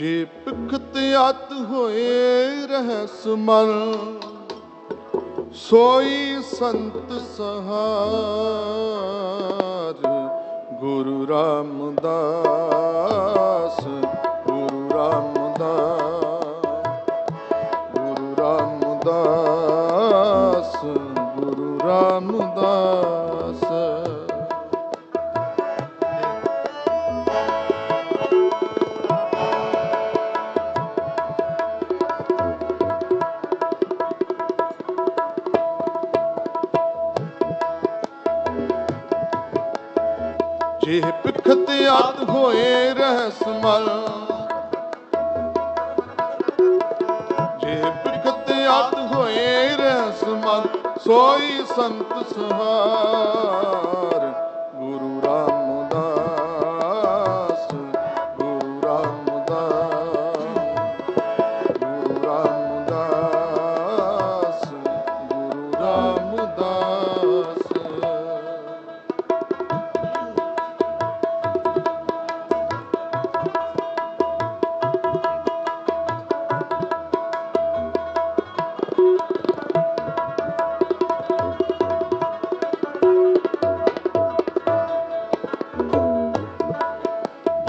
ਜੇ ਪਿਖਤ ਅਤ ਹੋਏ ਰਹਿਸ ਮਨ, ਸੋਈ ਸੰਤ ਸਹਾਰ, ਗੁਰੂ ਰਾਮਦਾਸ ਗੁਰੂ ਰਾਮਦਾਸ ਗੁਰੂ ਰਾਮਦਾਸ, ਗੁਰੂ ਰਾਮ ਇਹ ਪਿਖਤ ਆਤ ਹੋਏ ਰਹਿਸ ਮਲ। ਜੇ ਪਿਖਤ ਆਤ ਹੋਏ ਰਹਿਸ ਮਲ, ਸੋਈ ਸੰਤ ਸਹਾਰ। ਗੁਰੂ ਰਾਮਦਾਸ ਗੁਰੂ ਰਾਮਦਾਸ ਗੁਰੂ ਰਾਮਦਾਸ ਗੁਰੂ ਰਾਮਦਾਸ।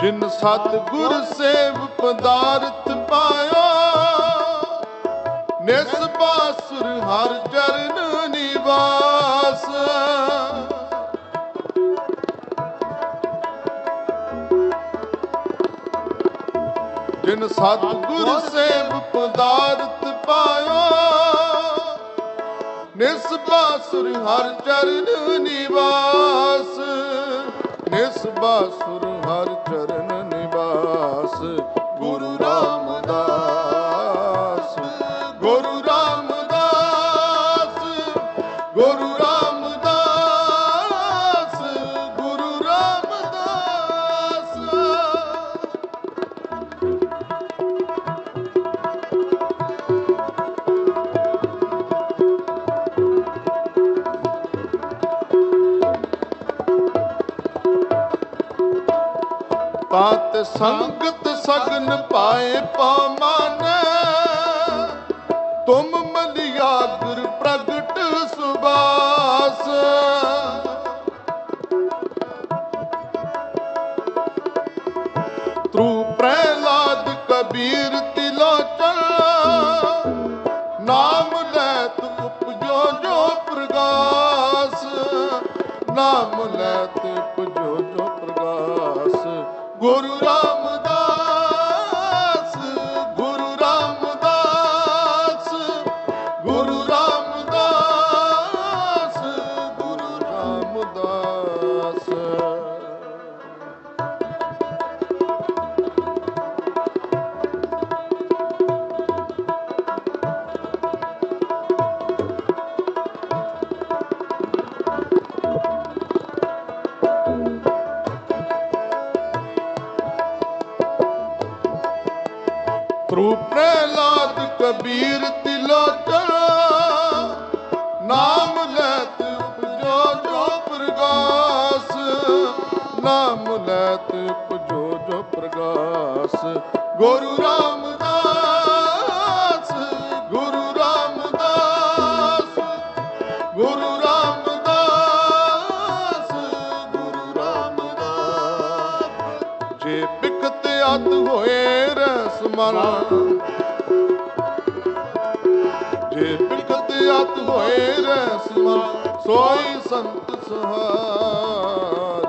ਜਿਨ ਸਤ ਗੁਰ ਸੇਵ ਪਦਾਰਥ ਪਾਇਆ, ਨਿਸ ਨਿਸਬਾਸੁਰ ਹਰ ਚਰਨ ਨਿਵਾਸ। ਜਿਨ ਸਤ ਗੁਰ ਸੇਵ ਪਦਾਰਥ ਪਾਇਆ, ਨਿਸ ਨਿਸਬਾਸੁਰ ਹਰ ਚਰਨ ਨਿਵਾਸ। ਨਿਸਬਾਸੁਰ ਹਰ ਚਰਨ ਨਿਵਾਸ ਪਾਤ ਸੰਗਤ ਸਗਨ ਪਾਏ ਪਾਮਨ ਤੁਮ ਮਲਿਆ ਗੁਰ ਪ੍ਰਗਟ ਸੁਬਾਸ ਤ੍ਰੂ ਪ੍ਰਹਿਲਾਦ ਕਬੀਰ ਤਿਲੋਚਨ ਨਾਮ ਲੈ ਲੈਤ ਉਪਜੋ ਜੋ ਪ੍ਰਗਾਸ। ਨਾਮ ਲੈਤ ਉਪਜੋ ਜੋ ਪ੍ਰਗਾਸ। ਗੁਰੂ ਰਾਮਦਾਸ ਤ੍ਰੂ ਪ੍ਰਹਿਲਾਦ ਕਬੀਰ ਤਿਲੋਚਨ, ਨਾਮ ਲੈਤ ਉਪਜੋ ਜੋ ਪ੍ਰਗਾਸ, ਨਾਮ ਲੈਤ ਉਪਜੋ ਜੋ ਪ੍ਰਗਾਸ। ਗੁਰੂ ਰਾਮਦਾਸ ਮਨ ਜੇ ਬਿਕਤ ਅਤ ਹੋਏ ਰਸ ਮਨ ਸੋਈ ਸੰਤ ਸਹਾਰ।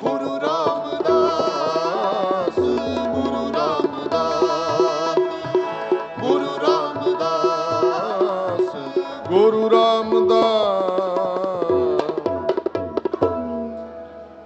ਗੁਰੂ ਰਾਮਦਾਸ ਗੁਰੂ ਰਾਮਦਾਸ ਗੁਰੂ ਰਾਮਦਾਸ ਗੁਰੂ ਰਾਮਦਾਸ